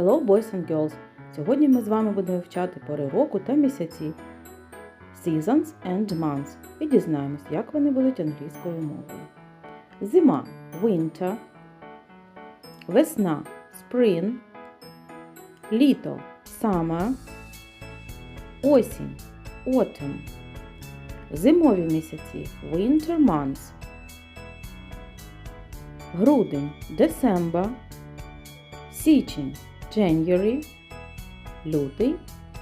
Hello, boys and girls! Сьогодні ми з вами будемо вивчати пори року та місяці Seasons and months і дізнаємось, як вони будуть англійською мовою. Зима Winter, весна Spring, літо Summer, осінь Autumn, зимові місяці Winter months, грудень December, січень January, лютий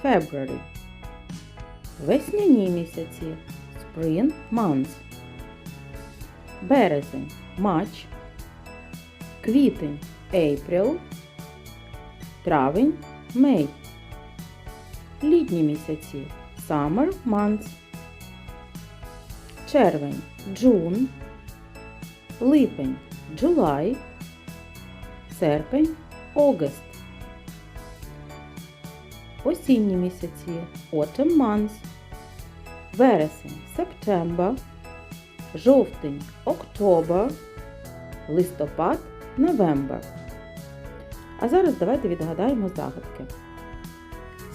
February. Весняні місяці Spring months. Березень March, квітень April, травень May. Літні місяці Summer months. Червень June, липень July, серпень August. Осінні місяці Autumn months, вересень September, жовтень October, листопад November. А зараз давайте відгадаємо загадки.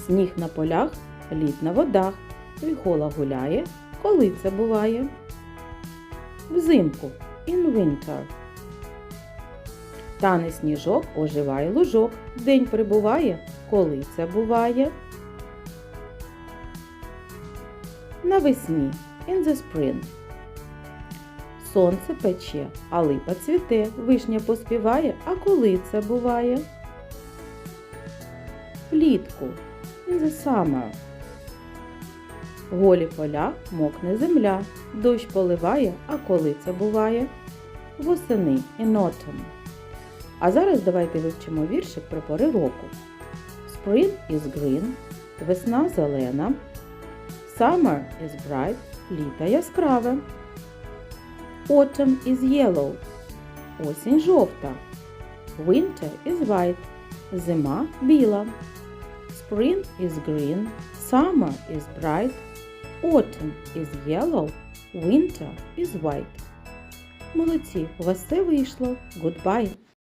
Сніг на полях, лід на водах, віхола гуляє, коли це буває? Взимку in winter. Тане сніжок оживає лужок. День прибуває, коли це буває. Навесні in the spring. Сонце пече, а липа цвіте, вишня поспіває, а коли це буває? Влітку in the summer. Голі поля мокне земля, дощ поливає, а коли це буває? Восени in autumn. А зараз давайте вивчимо віршик про пори року. Spring is green, весна зелена. Summer is bright, літо яскраве. Autumn is yellow, осінь жовта. Winter is white, зима біла. Spring is green, summer is bright, autumn is yellow, winter is white. Молодці, у вас все вийшло. Goodbye!